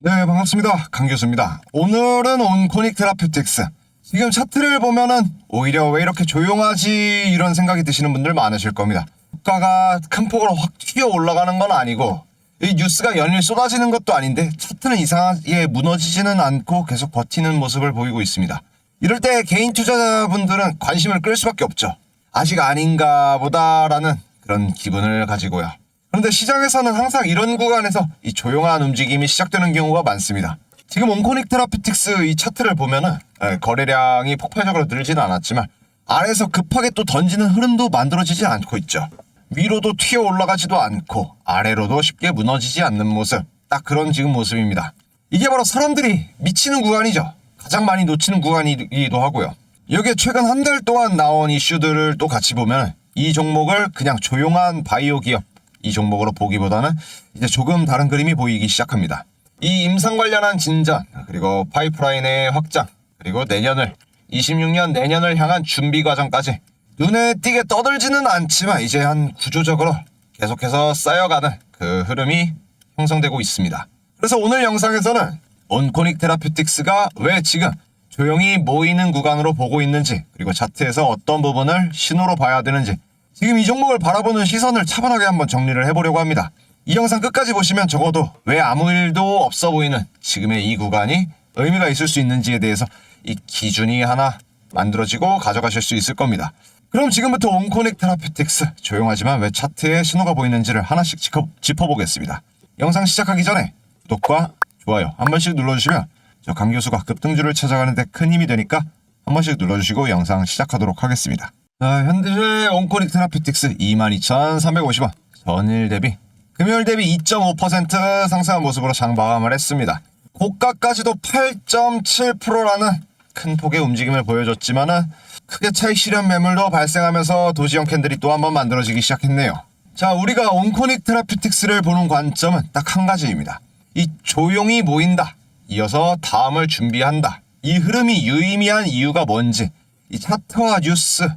네, 반갑습니다. 강 교수입니다. 오늘은 온코닉 테라퓨틱스. 지금 차트를 보면은 오히려 왜 이렇게 조용하지 이런 생각이 드시는 분들 많으실 겁니다. 주가가 큰 폭으로 확 튀어 올라가는 건 아니고 이 뉴스가 연일 쏟아지는 것도 아닌데 차트는 이상하게 무너지지는 않고 계속 버티는 모습을 보이고 있습니다. 이럴 때 개인 투자자분들은 관심을 끌 수밖에 없죠. 아직 아닌가 보다라는 그런 기분을 가지고요. 그런데 시장에서는 항상 이런 구간에서 이 조용한 움직임이 시작되는 경우가 많습니다. 지금 온코닉 테라피틱스 이 차트를 보면은 예, 거래량이 폭발적으로 늘지는 않았지만 아래에서 급하게 또 던지는 흐름도 만들어지지 않고 있죠. 위로도 튀어 올라가지도 않고 아래로도 쉽게 무너지지 않는 모습. 딱 그런 지금 모습입니다. 이게 바로 사람들이 미치는 구간이죠. 가장 많이 놓치는 구간이기도 하고요. 여기에 최근 한 달 동안 나온 이슈들을 또 같이 보면 이 종목을 그냥 조용한 바이오 기업 이 종목으로 보기보다는 이제 조금 다른 그림이 보이기 시작합니다. 이 임상 관련한 진전 그리고 파이프라인의 확장 그리고 내년을 26년 내년을 향한 준비 과정까지 눈에 띄게 떠들지는 않지만 이제 한 구조적으로 계속해서 쌓여가는 그 흐름이 형성되고 있습니다. 그래서 오늘 영상에서는 온코닉 테라퓨틱스가 왜 지금 조용히 모이는 구간으로 보고 있는지 그리고 차트에서 어떤 부분을 신호로 봐야 되는지 지금 이 종목을 바라보는 시선을 차분하게 한번 정리를 해보려고 합니다. 이 영상 끝까지 보시면 적어도 왜 아무 일도 없어 보이는 지금의 이 구간이 의미가 있을 수 있는지에 대해서 이 기준이 하나 만들어지고 가져가실 수 있을 겁니다. 그럼 지금부터 온코닉 테라피틱스 조용하지만 왜 차트에 신호가 보이는지를 하나씩 짚어, 짚어보겠습니다. 영상 시작하기 전에 구독과 좋아요 한 번씩 눌러주시면 저 강 교수가 급등주를 찾아가는데 큰 힘이 되니까 한 번씩 눌러주시고 영상 시작하도록 하겠습니다. 자, 현재 온코닉 테라피틱스 22,350원 전일 대비 금요일 대비 2.5% 상승한 모습으로 장 마감을 했습니다. 고가까지도 8.7%라는 큰 폭의 움직임을 보여줬지만은 크게 차익 실현 매물도 발생하면서 도지형 캔들이 또 한 번 만들어지기 시작했네요. 자, 우리가 온코닉 테라피틱스를 보는 관점은 딱 한 가지입니다. 이 조용히 모인다. 이어서 다음을 준비한다. 이 흐름이 유의미한 이유가 뭔지 이 차트와 뉴스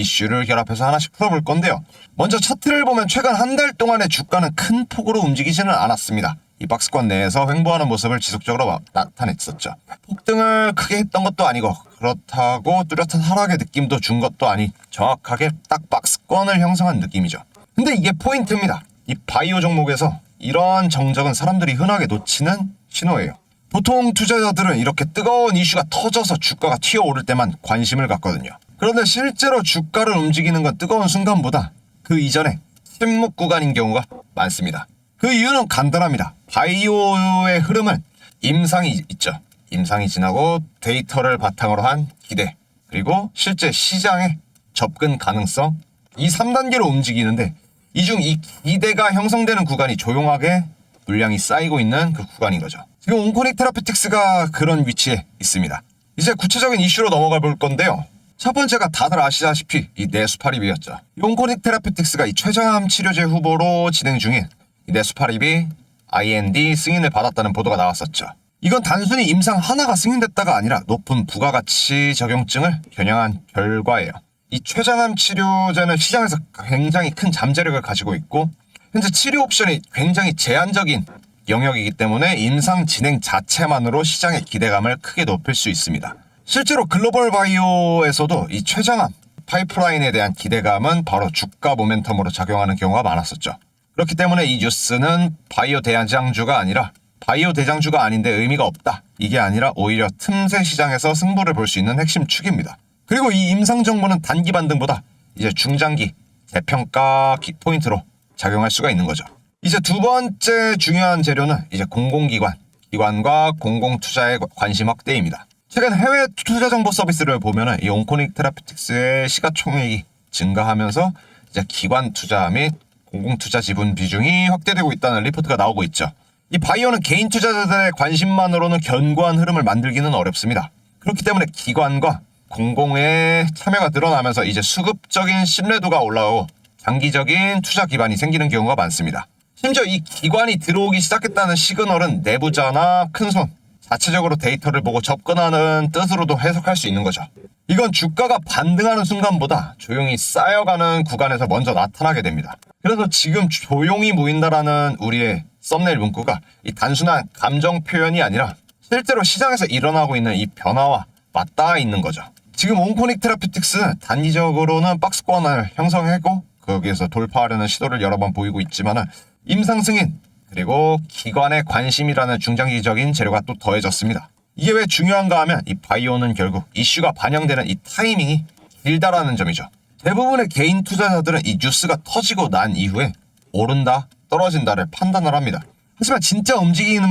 이슈를 결합해서 하나씩 풀어볼 건데요. 먼저 차트를 보면 최근 한 달 동안의 주가는 큰 폭으로 움직이지는 않았습니다. 이 박스권 내에서 횡보하는 모습을 지속적으로 와- 나타냈었죠. 폭등을 크게 했던 것도 아니고 그렇다고 뚜렷한 하락의 느낌도 준 것도 아니 정확하게 딱 박스권을 형성한 느낌이죠. 근데 이게 포인트입니다. 이 바이오 종목에서 이런 정적은 사람들이 흔하게 놓치는 신호예요. 보통 투자자들은 이렇게 뜨거운 이슈가 터져서 주가가 튀어오를 때만 관심을 갖거든요. 그런데 실제로 주가를 움직이는 건 뜨거운 순간보다 그 이전에 침묵 구간인 경우가 많습니다. 그 이유는 간단합니다. 바이오의 흐름은 임상이 있죠. 임상이 지나고 데이터를 바탕으로 한 기대, 그리고 실제 시장의 접근 가능성, 이 3단계로 움직이는데 이 중 이 기대가 형성되는 구간이 조용하게 물량이 쌓이고 있는 그 구간인 거죠. 지금 온코닉 테라피틱스가 그런 위치에 있습니다. 이제 구체적인 이슈로 넘어가 볼 건데요. 첫 번째가 다들 아시다시피 이 네수파립이었죠. 이 온코닉 테라피틱스가 이 췌장암 치료제 후보로 진행 중인 이 네수파립이 IND 승인을 받았다는 보도가 나왔었죠. 이건 단순히 임상 하나가 승인됐다가 아니라 높은 부가가치 적용증을 겨냥한 결과예요. 이 췌장암 치료제는 시장에서 굉장히 큰 잠재력을 가지고 있고 현재 치료 옵션이 굉장히 제한적인 영역이기 때문에 임상 진행 자체만으로 시장의 기대감을 크게 높일 수 있습니다. 실제로 글로벌 바이오에서도 이 췌장암 파이프라인에 대한 기대감은 바로 주가 모멘텀으로 작용하는 경우가 많았었죠. 그렇기 때문에 이 뉴스는 바이오 대장주가 아니라 바이오 대장주가 아닌데 의미가 없다. 이게 아니라 오히려 틈새 시장에서 승부를 볼 수 있는 핵심 축입니다. 그리고 이 임상 정보는 단기 반등보다 이제 중장기 재평가 기- 포인트로 작용할 수가 있는 거죠. 이제 두 번째 중요한 재료는 이제 공공기관, 기관과 공공투자의 관심 확대입니다. 최근 해외 투자 정보 서비스를 보면은 이 온코닉 테라피틱스의 시가총액이 증가하면서 이제 기관 투자 및 공공 투자 지분 비중이 확대되고 있다는 리포트가 나오고 있죠. 이 바이오는 개인 투자자들의 관심만으로는 견고한 흐름을 만들기는 어렵습니다. 그렇기 때문에 기관과 공공의 참여가 늘어나면서 이제 수급적인 신뢰도가 올라오고 장기적인 투자 기반이 생기는 경우가 많습니다. 심지어 이 기관이 들어오기 시작했다는 시그널은 내부자나 큰손, 자체적으로 데이터를 보고 접근하는 뜻으로도 해석할 수 있는 거죠. 이건 주가가 반등하는 순간보다 조용히 쌓여가는 구간에서 먼저 나타나게 됩니다. 그래서 지금 조용히 모인다라는 우리의 썸네일 문구가 이 단순한 감정 표현이 아니라 실제로 시장에서 일어나고 있는 이 변화와 맞닿아 있는 거죠. 지금 온코닉 테라피틱스는 단기적으로는 박스권을 형성하고 거기에서 돌파하려는 시도를 여러 번 보이고 있지만은 임상 승인 그리고 기관의 관심이라는 중장기적인 재료가 또 더해졌습니다. 이게 왜 중요한가 하면 이 바이오는 결국 이슈가 반영되는 이 타이밍이 길다라는 점이죠. 대부분의 개인 투자자들은 이 뉴스가 터지고 난 이후에 오른다, 떨어진다를 판단을 합니다. 하지만 진짜 움직이는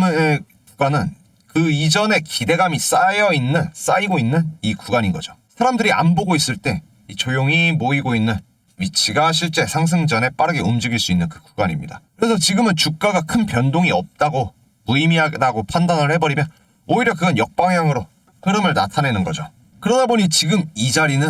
구간은 그 이전에 기대감이 쌓여 있는, 쌓이고 있는 이 구간인 거죠. 사람들이 안 보고 있을 때이 조용히 모이고 있는 위치가 실제 상승 전에 빠르게 움직일 수 있는 그 구간입니다. 그래서 지금은 주가가 큰 변동이 없다고 무의미하다고 판단을 해버리면 오히려 그건 역방향으로 흐름을 나타내는 거죠. 그러다 보니 지금 이 자리는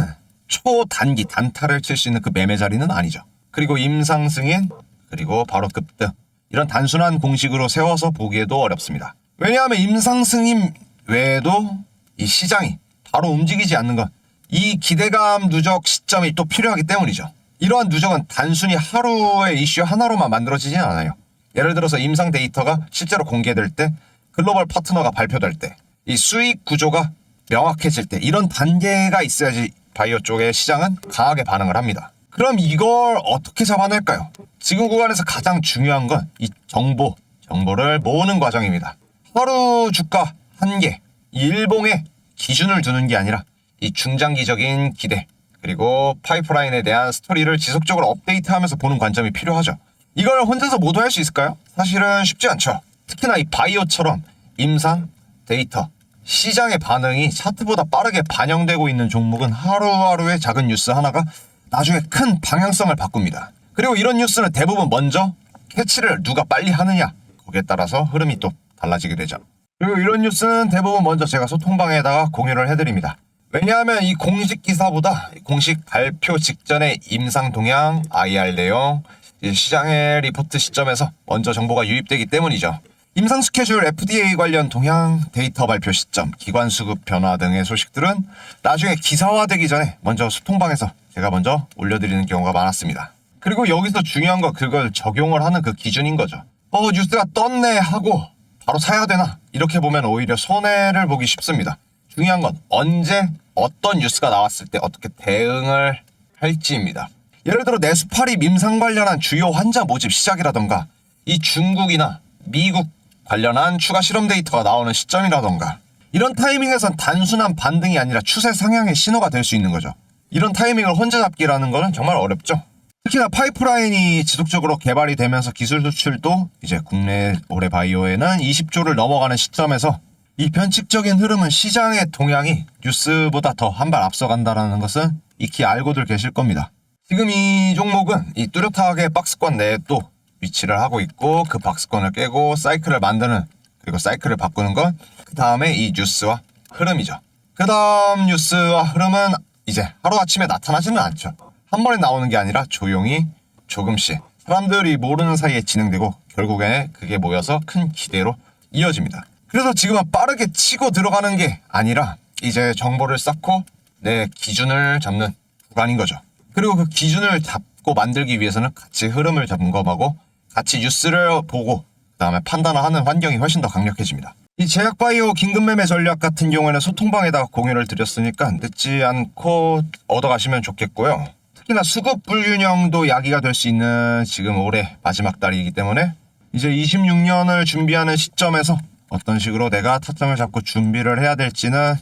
초단기 단타를 칠 수 있는 그 매매 자리는 아니죠. 그리고 임상승인 그리고 바로 급등 이런 단순한 공식으로 세워서 보기에도 어렵습니다. 왜냐하면 임상승인 외에도 이 시장이 바로 움직이지 않는 건 이 기대감 누적 시점이 또 필요하기 때문이죠. 이러한 누적은 단순히 하루의 이슈 하나로만 만들어지진 않아요. 예를 들어서 임상 데이터가 실제로 공개될 때, 글로벌 파트너가 발표될 때, 이 수익 구조가 명확해질 때, 이런 단계가 있어야지 바이오 쪽의 시장은 강하게 반응을 합니다. 그럼 이걸 어떻게 잡아낼까요? 지금 구간에서 가장 중요한 건 이 정보, 정보를 모으는 과정입니다. 하루 주가 한계, 일봉에 기준을 두는 게 아니라 이 중장기적인 기대, 그리고 파이프라인에 대한 스토리를 지속적으로 업데이트하면서 보는 관점이 필요하죠. 이걸 혼자서 모두 할 수 있을까요? 사실은 쉽지 않죠. 특히나 이 바이오처럼 임상, 데이터, 시장의 반응이 차트보다 빠르게 반영되고 있는 종목은 하루하루의 작은 뉴스 하나가 나중에 큰 방향성을 바꿉니다. 그리고 이런 뉴스는 대부분 먼저 캐치를 누가 빨리 하느냐 거기에 따라서 흐름이 또 달라지게 되죠. 그리고 이런 뉴스는 대부분 먼저 제가 소통방에다가 공유를 해드립니다. 왜냐하면 이 공식 기사보다 공식 발표 직전에 임상 동향, IR 내용, 시장의 리포트 시점에서 먼저 정보가 유입되기 때문이죠. 임상 스케줄, FDA 관련 동향, 데이터 발표 시점, 기관 수급 변화 등의 소식들은 나중에 기사화되기 전에 먼저 소통방에서 제가 먼저 올려드리는 경우가 많았습니다. 그리고 여기서 중요한 건 그걸 적용을 하는 그 기준인 거죠. 어, 뉴스가 떴네 하고 바로 사야 되나? 이렇게 보면 오히려 손해를 보기 쉽습니다. 중요한 건 언제 어떤 뉴스가 나왔을 때 어떻게 대응을 할지입니다. 예를 들어 네스파리 임상 관련한 주요 환자 모집 시작이라던가 이 중국이나 미국 관련한 추가 실험 데이터가 나오는 시점이라던가 이런 타이밍에선 단순한 반등이 아니라 추세 상향의 신호가 될 수 있는 거죠. 이런 타이밍을 혼자 잡기라는 거는 정말 어렵죠. 특히나 파이프라인이 지속적으로 개발이 되면서 기술 수출도 이제 국내 올해 바이오에는 20조를 넘어가는 시점에서 이 변칙적인 흐름은 시장의 동향이 뉴스보다 더 한 발 앞서간다라는 것은 익히 알고들 계실 겁니다. 지금 이 종목은 이 뚜렷하게 박스권 내에 또 위치를 하고 있고 그 박스권을 깨고 사이클을 만드는 그리고 사이클을 바꾸는 건 그 다음에 이 뉴스와 흐름이죠. 그 다음 뉴스와 흐름은 이제 하루아침에 나타나지는 않죠. 한 번에 나오는 게 아니라 조용히 조금씩 사람들이 모르는 사이에 진행되고 결국에 그게 모여서 큰 기대로 이어집니다. 그래서 지금은 빠르게 치고 들어가는 게 아니라 이제 정보를 쌓고 내 기준을 잡는 구간인 거죠. 그리고 그 기준을 잡고 만들기 위해서는 같이 흐름을 점검하고 같이 뉴스를 보고 그다음에 판단을 하는 환경이 훨씬 더 강력해집니다. 이 제약바이오 긴급매매 전략 같은 경우에는 소통방에다가 공유를 드렸으니까 늦지 않고 얻어가시면 좋겠고요. 특히나 수급 불균형도 야기가 될 수 있는 지금 올해 마지막 달이기 때문에 이제 26년을 준비하는 시점에서 어떤 식으로 내가 타점을 잡고 준비를 해야 될지는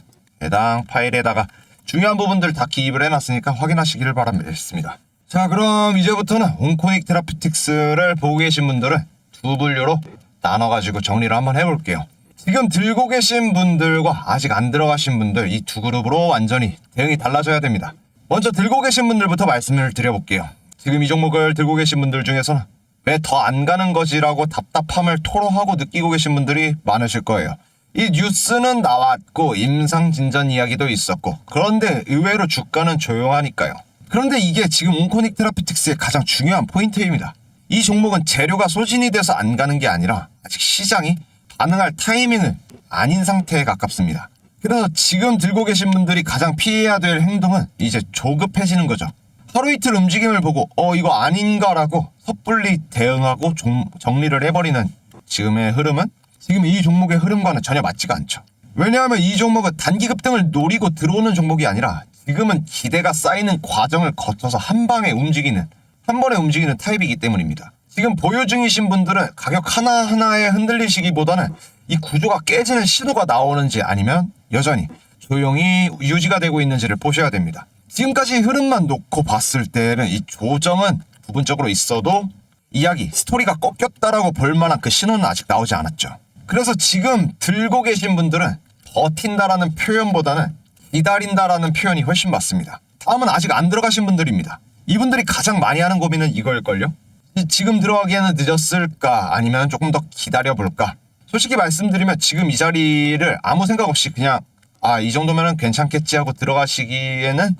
해당 파일에다가 중요한 부분들 다 기입을 해놨으니까 확인하시기를 바라겠습니다. 자 그럼 이제부터는 온코닉 테라피틱스를 보고 계신 분들은 두 분류로 나눠가지고 정리를 한번 해볼게요. 지금 들고 계신 분들과 아직 안 들어가신 분들 이 두 그룹으로 완전히 대응이 달라져야 됩니다. 먼저 들고 계신 분들부터 말씀을 드려볼게요. 지금 이 종목을 들고 계신 분들 중에서는 왜 더 안 가는 거지라고 답답함을 토로하고 느끼고 계신 분들이 많으실 거예요. 이 뉴스는 나왔고 임상진전 이야기도 있었고 그런데 의외로 주가는 조용하니까요. 그런데 이게 지금 온코닉 테라피틱스의 가장 중요한 포인트입니다. 이 종목은 재료가 소진이 돼서 안 가는 게 아니라 아직 시장이 반응할 타이밍은 아닌 상태에 가깝습니다. 그래서 지금 들고 계신 분들이 가장 피해야 될 행동은 이제 조급해지는 거죠. 하루 이틀 움직임을 보고 어 이거 아닌가라고 섣불리 대응하고 종- 정리를 해버리는 지금의 흐름은 지금 이 종목의 흐름과는 전혀 맞지가 않죠. 왜냐하면 이 종목은 단기 급등을 노리고 들어오는 종목이 아니라 지금은 기대가 쌓이는 과정을 거쳐서 한 방에 움직이는 한 번에 움직이는 타입이기 때문입니다. 지금 보유 중이신 분들은 가격 하나하나에 흔들리시기보다는 이 구조가 깨지는 신호가 나오는지 아니면 여전히 조용히 유지가 되고 있는지를 보셔야 됩니다. 지금까지 흐름만 놓고 봤을 때는 이 조정은 부분적으로 있어도 이야기, 스토리가 꺾였다라고 볼 만한 그 신호는 아직 나오지 않았죠. 그래서 지금 들고 계신 분들은 버틴다라는 표현보다는 기다린다라는 표현이 훨씬 맞습니다. 다음은 아직 안 들어가신 분들입니다. 이분들이 가장 많이 하는 고민은 이걸걸요? 이- 지금 들어가기에는 늦었을까? 아니면 조금 더 기다려볼까? 솔직히 말씀드리면 지금 이 자리를 아무 생각 없이 그냥 아, 이 정도면은 괜찮겠지 하고 들어가시기에는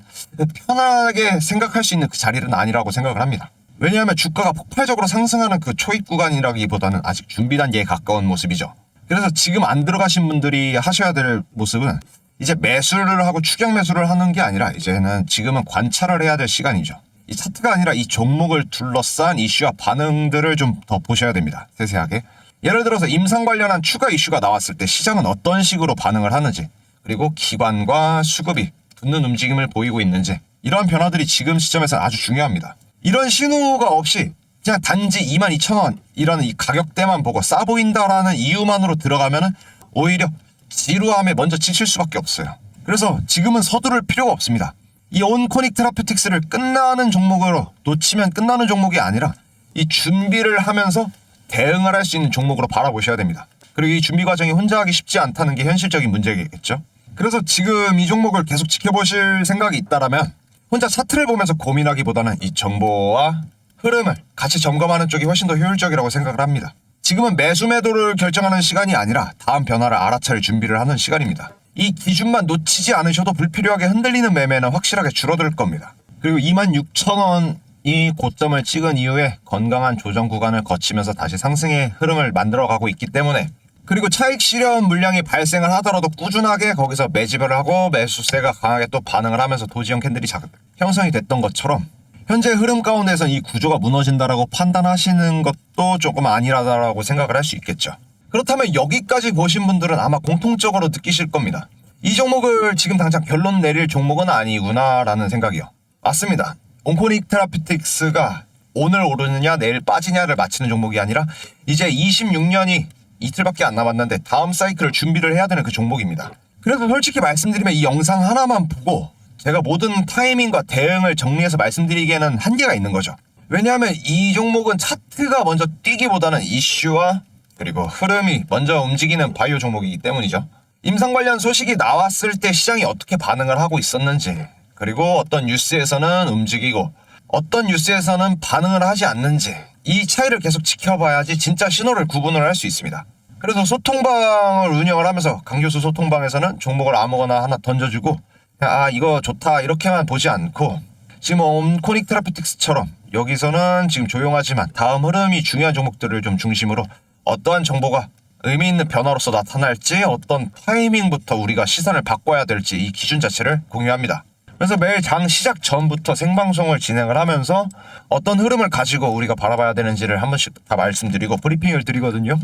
편하게 생각할 수 있는 그 자리는 아니라고 생각을 합니다. 왜냐하면 주가가 폭발적으로 상승하는 그 초입 구간이라기보다는 아직 준비 단계에 가까운 모습이죠. 그래서 지금 안 들어가신 분들이 하셔야 될 모습은 이제 매수를 하고 추격 매수를 하는 게 아니라 이제는 지금은 관찰을 해야 될 시간이죠. 이 차트가 아니라 이 종목을 둘러싼 이슈와 반응들을 좀 더 보셔야 됩니다. 세세하게. 예를 들어서 임상 관련한 추가 이슈가 나왔을 때 시장은 어떤 식으로 반응을 하는지 그리고 기관과 수급이 붙는 움직임을 보이고 있는지 이러한 변화들이 지금 시점에서 아주 중요합니다. 이런 신호가 없이 그냥 단지 22,000원이라는 이 가격대만 보고 싸 보인다라는 이유만으로 들어가면은 오히려 지루함에 먼저 지칠 수밖에 없어요. 그래서 지금은 서두를 필요가 없습니다. 이 온코닉 테라피틱스를 끝나는 종목으로 놓치면 끝나는 종목이 아니라 이 준비를 하면서 대응을 할 수 있는 종목으로 바라보셔야 됩니다. 그리고 이 준비 과정이 혼자 하기 쉽지 않다는 게 현실적인 문제겠죠. 그래서 지금 이 종목을 계속 지켜보실 생각이 있다라면 혼자 차트를 보면서 고민하기보다는 이 정보와 흐름을 같이 점검하는 쪽이 훨씬 더 효율적이라고 생각을 합니다. 지금은 매수 매도를 결정하는 시간이 아니라 다음 변화를 알아차릴 준비를 하는 시간입니다. 이 기준만 놓치지 않으셔도 불필요하게 흔들리는 매매는 확실하게 줄어들 겁니다. 그리고 26,000원이 고점을 찍은 이후에 건강한 조정 구간을 거치면서 다시 상승의 흐름을 만들어가고 있기 때문에 그리고 차익 실현 물량이 발생을 하더라도 꾸준하게 거기서 매집을 하고 매수세가 강하게 또 반응을 하면서 도지형 캔들이 작- 형성이 됐던 것처럼 현재 흐름 가운데서 이 구조가 무너진다라고 판단하시는 것도 조금 아니라다라고 생각을 할 수 있겠죠. 그렇다면 여기까지 보신 분들은 아마 공통적으로 느끼실 겁니다. 이 종목을 지금 당장 결론 내릴 종목은 아니구나라는 생각이요. 맞습니다. 온코닉 테라피틱스가 오늘 오르느냐 내일 빠지냐를 맞히는 종목이 아니라 이제 26년이 이틀밖에 안 남았는데 다음 사이클을 준비를 해야 되는 그 종목입니다. 그래서 솔직히 말씀드리면 이 영상 하나만 보고 제가 모든 타이밍과 대응을 정리해서 말씀드리기에는 한계가 있는 거죠. 왜냐하면 이 종목은 차트가 먼저 뛰기보다는 이슈와 그리고 흐름이 먼저 움직이는 바이오 종목이기 때문이죠. 임상 관련 소식이 나왔을 때 시장이 어떻게 반응을 하고 있었는지 그리고 어떤 뉴스에서는 움직이고 어떤 뉴스에서는 반응을 하지 않는지 이 차이를 계속 지켜봐야지 진짜 신호를 구분을 할 수 있습니다. 그래서 소통방을 운영을 하면서 강교수 소통방에서는 종목을 아무거나 하나 던져주고 아 이거 좋다 이렇게만 보지 않고 지금 온코닉 테라피틱스처럼 여기서는 지금 조용하지만 다음 흐름이 중요한 종목들을 좀 중심으로 어떠한 정보가 의미 있는 변화로서 나타날지 어떤 타이밍부터 우리가 시선을 바꿔야 될지 이 기준 자체를 공유합니다. 그래서 매일 장 시작 전부터 생방송을 진행을 하면서 어떤 흐름을 가지고 우리가 바라봐야 되는지를 한 번씩 다 말씀드리고 브리핑을 드리거든요.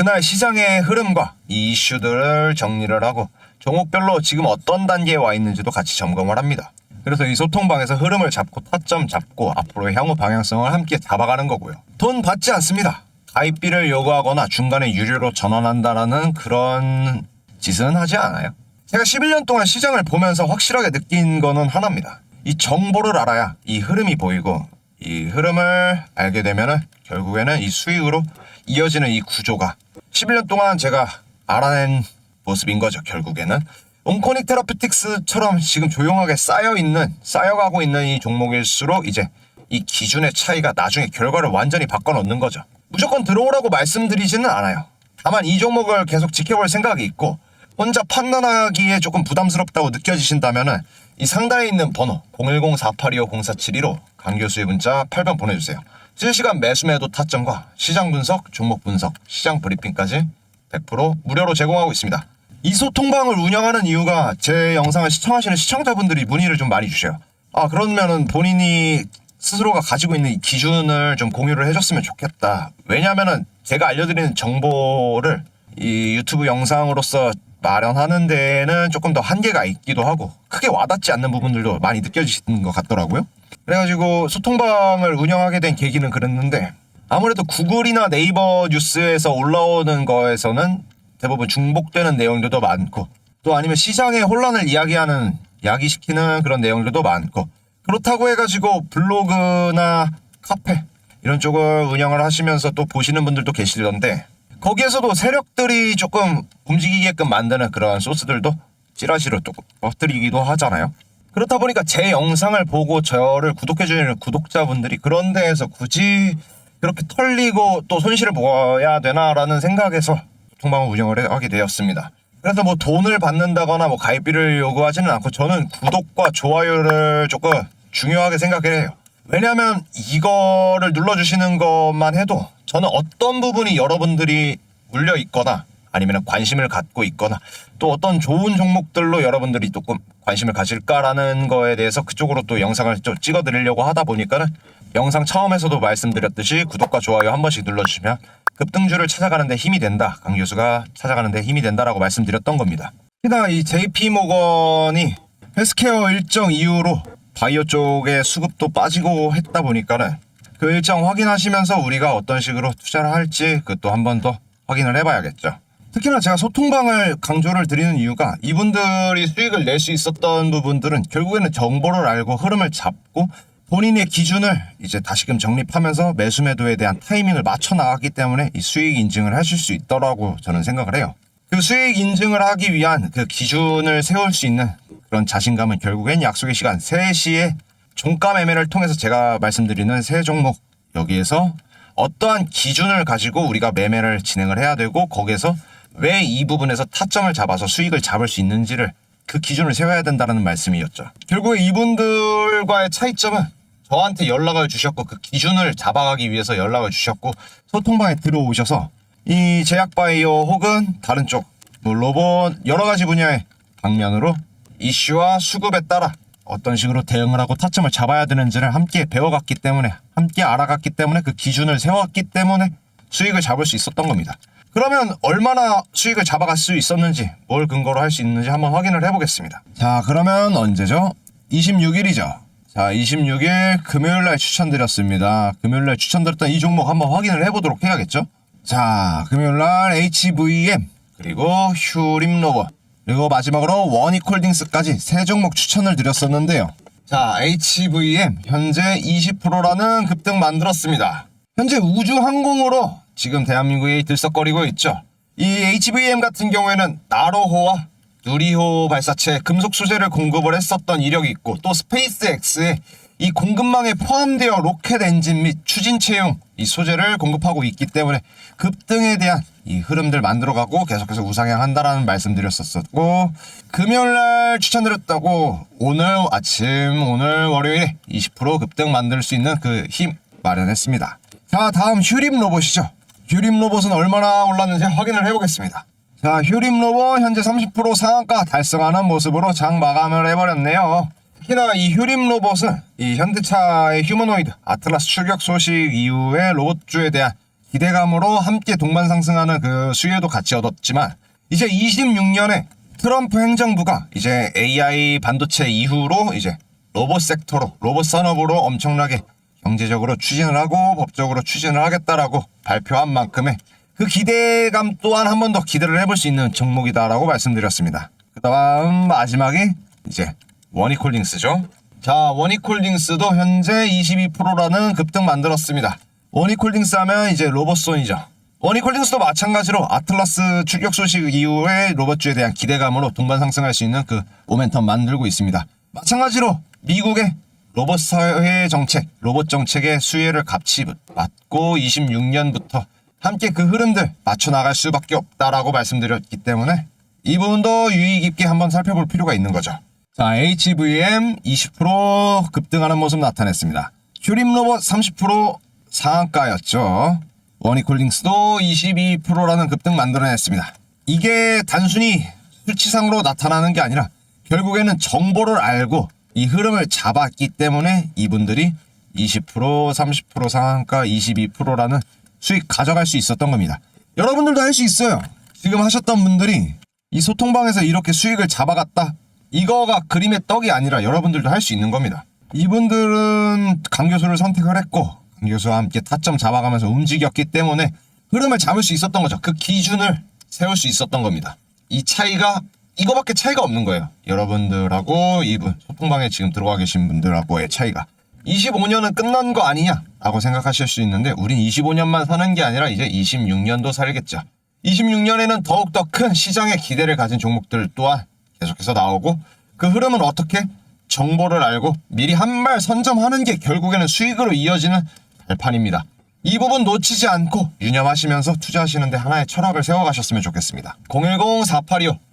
그날 시장의 흐름과 이 이슈들을 정리를 하고 종목별로 지금 어떤 단계에 와 있는지도 같이 점검을 합니다. 그래서 이 소통방에서 흐름을 잡고 타점 잡고 앞으로의 향후 방향성을 함께 잡아가는 거고요. 돈 받지 않습니다. 가입비를 요구하거나 중간에 유료로 전환한다라는 그런 짓은 하지 않아요. 제가 11년 동안 시장을 보면서 확실하게 느낀 거는 하나입니다. 이 정보를 알아야 이 흐름이 보이고 이 흐름을 알게 되면은 결국에는 이 수익으로 이어지는 이 구조가 11년 동안 제가 알아낸 모습인 거죠. 결국에는 온코닉 테라피틱스처럼 지금 조용하게 쌓여 있는 쌓여가고 있는 이 종목일수록 이제 이 기준의 차이가 나중에 결과를 완전히 바꿔놓는 거죠. 무조건 들어오라고 말씀드리지는 않아요. 다만 이 종목을 계속 지켜볼 생각이 있고 혼자 판단하기에 조금 부담스럽다고 느껴지신다면 은 이 상단에 있는 번호 010-4825-0472로 강 교수의 문자 8번 보내주세요. 실시간 매수 매도 타점과 시장 분석, 종목 분석, 시장 브리핑까지 100% 무료로 제공하고 있습니다. 이 소통방을 운영하는 이유가 제 영상을 시청하시는 시청자분들이 문의를 좀 많이 주셔요. 아 그러면은 본인이 스스로가 가지고 있는 이 기준을 좀 공유를 해줬으면 좋겠다. 왜냐면은 제가 알려드리는 정보를 이 유튜브 영상으로서 마련하는 데는 조금 더 한계가 있기도 하고 크게 와닿지 않는 부분들도 많이 느껴지시는 것 같더라고요. 그래가지고 소통방을 운영하게 된 계기는 그랬는데 아무래도 구글이나 네이버 뉴스에서 올라오는 거에서는 대부분 중복되는 내용들도 많고 또 아니면 시장의 혼란을 이야기하는 야기시키는 그런 내용들도 많고 그렇다고 해가지고 블로그나 카페 이런 쪽을 운영을 하시면서 또 보시는 분들도 계시던데 거기에서도 세력들이 조금 움직이게끔 만드는 그런 소스들도 찌라시로 조금 퍼뜨리기도 하잖아요. 그렇다 보니까 제 영상을 보고 저를 구독해주는 구독자분들이 그런 데에서 굳이 그렇게 털리고 또 손실을 보아야 되나라는 생각에서 통방을 운영을 하게 되었습니다. 그래서 뭐 돈을 받는다거나 뭐 가입비를 요구하지는 않고 저는 구독과 좋아요를 조금 중요하게 생각을 해요. 왜냐하면 이거를 눌러주시는 것만 해도 저는 어떤 부분이 여러분들이 물려 있거나 아니면 관심을 갖고 있거나 또 어떤 좋은 종목들로 여러분들이 조금 관심을 가질까라는 거에 대해서 그쪽으로 또 영상을 좀 찍어 드리려고 하다 보니까는 영상 처음에서도 말씀드렸듯이 구독과 좋아요 한 번씩 눌러주시면 급등주를 찾아가는데 힘이 된다. 강 교수가 찾아가는데 힘이 된다라고 말씀드렸던 겁니다. 특히나 이 JP 모건이 헬스케어 일정 이후로 바이오 쪽에 수급도 빠지고 했다 보니까는 그 일정 확인하시면서 우리가 어떤 식으로 투자를 할지 그것도 한 번 더 확인을 해봐야겠죠. 특히나 제가 소통방을 강조를 드리는 이유가 이분들이 수익을 낼 수 있었던 부분들은 결국에는 정보를 알고 흐름을 잡고 본인의 기준을 이제 다시금 정립하면서 매수 매도에 대한 타이밍을 맞춰 나갔기 때문에 이 수익 인증을 하실 수 있더라고 저는 생각을 해요. 그 수익 인증을 하기 위한 그 기준을 세울 수 있는 그런 자신감은 결국엔 약속의 시간 3시에 종가 매매를 통해서 제가 말씀드리는 세 종목 여기에서 어떠한 기준을 가지고 우리가 매매를 진행을 해야 되고 거기에서 왜 이 부분에서 타점을 잡아서 수익을 잡을 수 있는지를 그 기준을 세워야 된다는 말씀이었죠. 결국에 이분들과의 차이점은 저한테 연락을 주셨고 그 기준을 잡아가기 위해서 연락을 주셨고 소통방에 들어오셔서 이 제약바이오 혹은 다른 쪽뭐 로봇 여러 가지 분야의 방면으로 이슈와 수급에 따라 어떤 식으로 대응을 하고 타점을 잡아야 되는지를 함께 배워갔기 때문에 함께 알아갔기 때문에 그 기준을 세웠기 때문에 수익을 잡을 수 있었던 겁니다. 그러면 얼마나 수익을 잡아갈 수 있었는지 뭘 근거로 할 수 있는지 한번 확인을 해보겠습니다. 자 그러면 언제죠? 26일이죠. 자 26일 금요일날 추천드렸습니다. 금요일날 추천드렸던 이 종목 한번 확인을 해보도록 해야겠죠? 자 금요일날 HVM 그리고 휴림로버 그리고 마지막으로 원익홀딩스까지 세 종목 추천을 드렸었는데요. 자, HVM 현재 20%라는 급등 만들었습니다. 현재 우주항공으로 지금 대한민국이 들썩거리고 있죠. 이 HVM 같은 경우에는 나로호와 누리호 발사체 금속 소재를 공급을 했었던 이력이 있고 또 스페이스X에 이 공급망에 포함되어 로켓 엔진 및 추진체용 이 소재를 공급하고 있기 때문에 급등에 대한 이 흐름들 만들어가고 계속해서 우상향한다라는 말씀드렸었고 금요일날 추천드렸다고 오늘 아침 오늘 월요일에 20% 급등 만들 수 있는 그 힘 마련했습니다. 자 다음 휴림 로봇이죠. 휴림 로봇은 얼마나 올랐는지 확인을 해보겠습니다. 자 휴림 로봇 현재 30% 상한가 달성하는 모습으로 장 마감을 해버렸네요. 특히나 이 휴림 로봇은 이 현대차의 휴머노이드 아틀라스 출격 소식 이후에 로봇주에 대한 기대감으로 함께 동반 상승하는 그 수혜도 같이 얻었지만 이제 26년에 트럼프 행정부가 이제 AI 반도체 이후로 이제 로봇 섹터로 로봇 산업으로 엄청나게 경제적으로 추진을 하고 법적으로 추진을 하겠다라고 발표한 만큼의 그 기대감 또한 한 번 더 기대를 해볼 수 있는 종목이다라고 말씀드렸습니다. 그 다음 마지막이 이제 원이콜딩스죠. 자, 원이콜딩스도 현재 22%라는 급등 만들었습니다. 원이콜딩스 하면 이제 로봇손이죠. 원이콜딩스도 마찬가지로 아틀라스 출격 소식 이후에 로봇주에 대한 기대감으로 동반 상승할 수 있는 그 모멘텀 만들고 있습니다. 마찬가지로 미국의 로봇 사회 정책, 로봇 정책의 수혜를 같이 맞고 26년부터 함께 그 흐름들 맞춰 나갈 수밖에 없다라고 말씀드렸기 때문에 이 부분도 유의 깊게 한번 살펴볼 필요가 있는 거죠. 자, HVM 20% 급등하는 모습 나타냈습니다. 휴림 로봇 30% 상한가였죠. 원이콜딩스도 22%라는 급등 만들어냈습니다. 이게 단순히 수치상으로 나타나는 게 아니라 결국에는 정보를 알고 이 흐름을 잡았기 때문에 이분들이 20% 30% 상한가 22%라는 수익 가져갈 수 있었던 겁니다. 여러분들도 할 수 있어요. 지금 하셨던 분들이 이 소통방에서 이렇게 수익을 잡아갔다. 이거가 그림의 떡이 아니라 여러분들도 할 수 있는 겁니다. 이분들은 강 교수를 선택을 했고 강 교수와 함께 타점 잡아가면서 움직였기 때문에 흐름을 잡을 수 있었던 거죠. 그 기준을 세울 수 있었던 겁니다. 이 차이가 이거밖에 차이가 없는 거예요. 여러분들하고 이분 소통방에 지금 들어와 계신 분들하고의 차이가 25년은 끝난 거 아니냐? 라고 생각하실 수 있는데 우린 25년만 사는 게 아니라 이제 26년도 살겠죠. 26년에는 더욱더 큰 시장의 기대를 가진 종목들 또한 계속해서 나오고 그 흐름은 어떻게 정보를 알고 미리 한 발 선점하는 게 결국에는 수익으로 이어지는 발판입니다. 이 부분 놓치지 않고 유념하시면서 투자하시는데 하나의 철학을 세워가셨으면 좋겠습니다.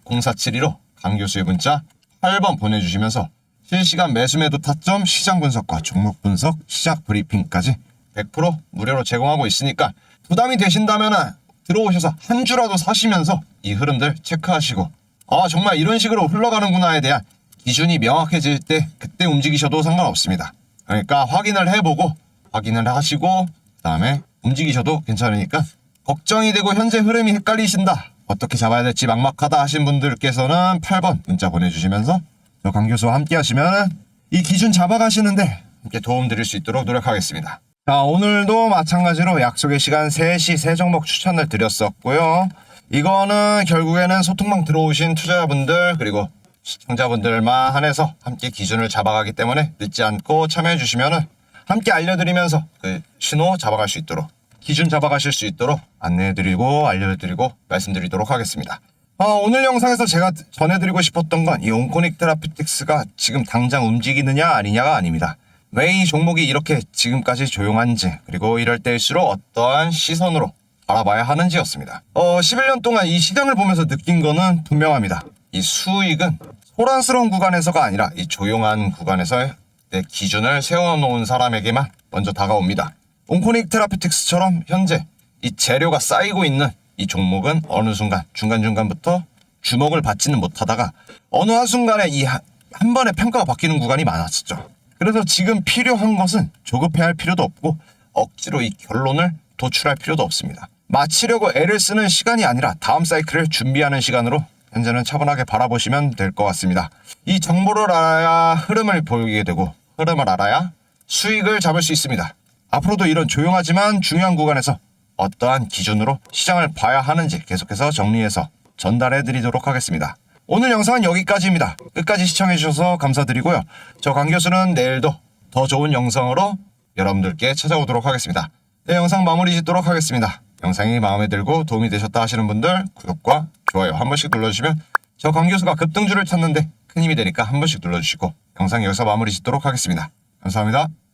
010-482-0472로 강 교수의 문자 8번 보내주시면서 실시간 매수매도 타점, 시장 분석과 종목 분석, 시작 브리핑까지 100% 무료로 제공하고 있으니까 부담이 되신다면 들어오셔서 한 주라도 사시면서 이 흐름들 체크하시고 아 정말 이런 식으로 흘러가는구나에 대한 기준이 명확해질 때 그때 움직이셔도 상관없습니다. 그러니까 확인을 해보고 확인을 하시고 그다음에 움직이셔도 괜찮으니까 걱정이 되고 현재 흐름이 헷갈리신다. 어떻게 잡아야 될지 막막하다 하신 분들께서는 8번 문자 보내주시면서 저 강 교수와 함께 하시면 이 기준 잡아가시는데 함께 도움 드릴 수 있도록 노력하겠습니다. 자, 오늘도 마찬가지로 약속의 시간 3시 세 종목 추천을 드렸었고요. 이거는 결국에는 소통방 들어오신 투자자분들 그리고 시청자분들만 한해서 함께 기준을 잡아가기 때문에 늦지 않고 참여해 주시면은 함께 알려드리면서 그 신호 잡아갈 수 있도록 기준 잡아가실 수 있도록 안내해드리고 알려드리고 말씀드리도록 하겠습니다. 아, 오늘 영상에서 제가 전해드리고 싶었던 건 이 온코닉 테라피틱스가 지금 당장 움직이느냐 아니냐가 아닙니다. 왜 이 종목이 이렇게 지금까지 조용한지 그리고 이럴 때일수록 어떠한 시선으로 바라봐야 하는지였습니다. 어, 11년 동안 이 시장을 보면서 느낀 거는 분명합니다. 이 수익은 소란스러운 구간에서가 아니라 이 조용한 구간에서의 내 기준을 세워놓은 사람에게만 먼저 다가옵니다. 온코닉 테라피틱스처럼 현재 이 재료가 쌓이고 있는 이 종목은 어느 순간 중간중간부터 주목을 받지는 못하다가 어느 한순간에 이 한 번에 평가가 바뀌는 구간이 많았었죠. 그래서 지금 필요한 것은 조급해할 필요도 없고 억지로 이 결론을 도출할 필요도 없습니다. 마치려고 애를 쓰는 시간이 아니라 다음 사이클을 준비하는 시간으로 현재는 차분하게 바라보시면 될 것 같습니다. 이 정보를 알아야 흐름을 보이게 되고 흐름을 알아야 수익을 잡을 수 있습니다. 앞으로도 이런 조용하지만 중요한 구간에서 어떠한 기준으로 시장을 봐야 하는지 계속해서 정리해서 전달해 드리도록 하겠습니다. 오늘 영상은 여기까지입니다. 끝까지 시청해 주셔서 감사드리고요. 저 강 교수는 내일도 더 좋은 영상으로 여러분들께 찾아오도록 하겠습니다. 네, 영상 마무리 짓도록 하겠습니다. 영상이 마음에 들고 도움이 되셨다 하시는 분들 구독과 좋아요 한 번씩 눌러주시면 저 강 교수가 급등주를 찾는데 큰 힘이 되니까 한 번씩 눌러주시고 영상 여기서 마무리 짓도록 하겠습니다. 감사합니다.